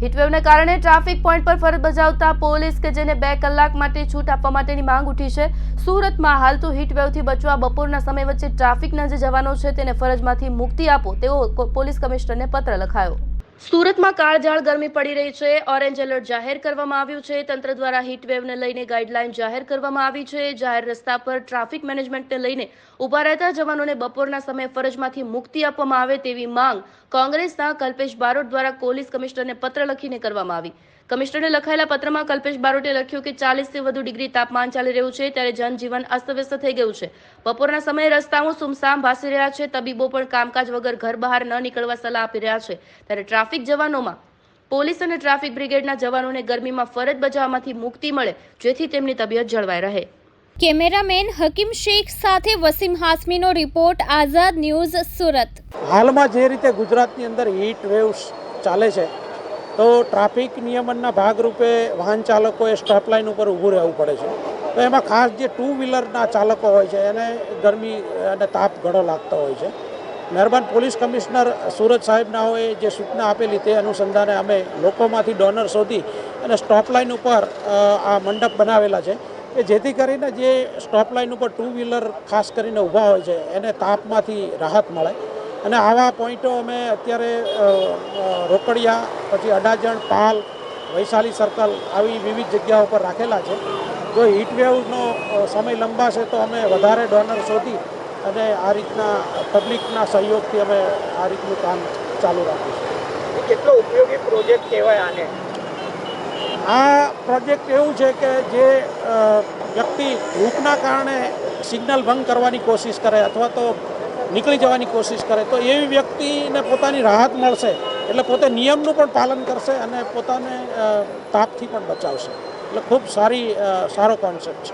હીટવેવને કારણે traffic point પર ફરજ બજાવતા પોલીસ કે જેને બે કલાક માટે છૂટ આપવા માટેની માંગ ઉઠી છે, સુરતમાં હાલ તો હીટવેવથી બચવા બપોરના સમય વચ્ચે ટ્રાફિકના જે જવાનો છે, તેને ફરજમાંથી મુક્તિ આપો તેવો પોલીસ કમિશનરને પત્ર લખાયો. સુરતમાં કાળઝાળ ગરમી પડી રહી છે. ઓરેન્જ એલર્ટ જાહેર કરવામાં આવ્યું છે. તંત્ર દ્વારા હીટવેવને લઈને ગાઈડલાઈન જાહેર કરવામાં આવી છે. જાહેર રસ્તા પર ટ્રાફિક મેનેજમેન્ટને લઈને ઊભા રહેતા જવાનોને બપોરના સમયે ફરજમાંથી મુક્તિ આપવામાં આવે તેવી માંગ કોંગ્રેસના કલ્પેશ બારોટ દ્વારા પોલીસ કમિશનરને પત્ર લખીને કરવામાં આવી. કમિશનરને લખાયેલા પત્રમાં કલ્પેશ બારોટે લખ્યું કે ચાલીસથી વધુ ડિગ્રી તાપમાન ચાલી રહ્યું છે ત્યારે જનજીવન અસ્તવ્યસ્ત થઈ ગયું છે. બપોરના સમયે રસ્તાઓ સુમસામ ભાસી રહ્યા છે તબીબો પણ કામકાજ વગર ઘર બહાર ન નીકળવા સલાહ આપી રહ્યા છે. ત્યારે ટ્રાફિક જવાનોમાં પોલીસ અને ટ્રાફિક બ્રિગેડના જવાનોને ગરમીમાં ફરજ બજાવવામાંથી મુક્તિ મળે જેથી તેમની તબિયત જળવાઈ રહે. કેમેરામેન હકીમ શેખ સાથે વસીમ હાસમીનો રિપોર્ટ આઝાદ ન્યૂઝ સુરત. હાલમાં જે રીતે ગુજરાતની અંદર હીટ વેવ્સ ચાલે છે તો ટ્રાફિક નિયમનના ભાગરૂપે વાહન ચાલકોએ સ્ટેપલાઇન ઉપર ઊભું રહેવું પડે છે. તો એમાં ખાસ જે ટુ વ્હીલરના ચાલકો હોય છે, એને ગરમી અને તાપ ઘણો લાગતો હોય છે. મહેરબાન પોલીસ કમિશનર સુરત સાહેબનાઓએ જે સૂચના આપેલી તે અનુસંધાને અમે લોકોમાંથી ડોનર શોધી અને સ્ટોપ લાઇન ઉપર આ મંડપ બનાવેલા છે. કે જેથી કરીને જે સ્ટોપ લાઇન ઉપર ટુ વ્હીલર ખાસ કરીને ઊભા હોય છે, એને તાપમાંથી રાહત મળે. અને આવા પોઈન્ટો અમે અત્યારે રોકડિયા પછી અડાજણ પાલ વૈશાલી સર્કલ આવી વિવિધ જગ્યાઓ પર રાખેલા છે. જો હીટવેવનો સમય લંબાશે તો અમે વધારે ડોનર શોધી અને આ રીતના પબ્લિકના સહયોગથી અમે આ રીતનું કામ ચાલુ રાખીશું કેટલો ઉપયોગી પ્રોજેક્ટ કહેવાય આને? આ પ્રોજેક્ટ એવું છે કે જે વ્યક્તિ ભૂખના કારણે સિગ્નલ ભંગ કરવાની કોશિશ કરે અથવા તો નીકળી જવાની કોશિશ કરે તો એવી વ્યક્તિને પોતાની રાહત મળશે. એટલે પોતે નિયમનું પણ પાલન કરશે અને પોતાને તાપથી પણ બચાવશે. એટલે ખૂબ સારી સારો કોન્સેપ્ટ છે.